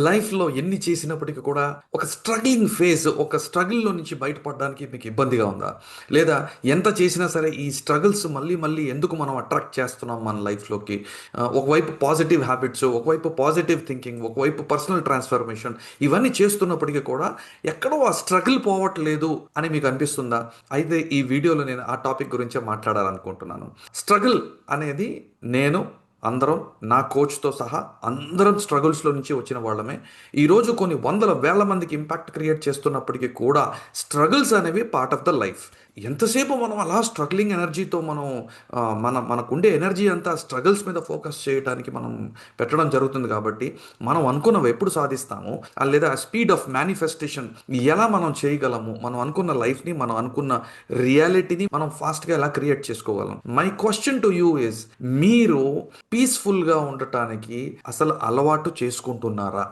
లైఫ్‌లో ఎన్ని చేసినప్పటికీ కూడా ఒక స్ట్రగ్లింగ్ ఫేజ్, ఒక స్ట్రగుల్‌లో నుంచి బయటపడడానికి మీకు ఇబ్బందిగా ఉందా? లేదా ఎంత చేసినా సరే ఈ స్ట్రగుల్స్ మళ్ళీ మళ్ళీ ఎందుకు మనం అట్రాక్ట్ చేస్తున్నాం మన లైఫ్‌లోకి? ఒకవైపు పాజిటివ్ హ్యాబిట్స్, ఒకవైపు పాజిటివ్ థింకింగ్, ఒకవైపు పర్సనల్ ట్రాన్స్‌ఫర్మేషన్ ఇవన్నీ చేస్తున్నప్పటికీ కూడా ఎక్కడో ఆ స్ట్రగుల్ పోవట్లేదు అని మీకు అనిపిస్తుందా? అయితే ఈ వీడియోలో నేను ఆ టాపిక్ గురించే మాట్లాడాలనుకుంటున్నాను. స్ట్రగుల్ అనేది నేను అందరం నా కోచ్‌తో సహా అందరం స్ట్రగుల్స్‌లో నుంచి వచ్చిన వాళ్ళమే. ఈరోజు కొన్ని వందల వేల మందికి ఇంపాక్ట్ క్రియేట్ చేస్తున్నప్పటికీ కూడా స్ట్రగుల్స్ అనేవి పార్ట్ ఆఫ్ ద లైఫ్. ఎంతసేపు మనం అలా స్ట్రగ్లింగ్ ఎనర్జీతో మనం మన మనకుండే ఎనర్జీ అంతా స్ట్రగుల్స్ మీద ఫోకస్ చేయటానికి మనం పెట్టడం జరుగుతుంది కాబట్టి, మనం అనుకున్నవి ఎప్పుడు సాధిస్తామో లేదా స్పీడ్ ఆఫ్ మేనిఫెస్టేషన్ ఎలా మనం చేయగలము? మనం అనుకున్న లైఫ్‌ని, మనం అనుకున్న రియాలిటీని మనం ఫాస్ట్‌గా ఎలా క్రియేట్ చేసుకోగలం? My question to you is మీరు పీస్‌ఫుల్‌గా ఉండటానికి అసలు అలవాటు చేసుకుంటున్నారా?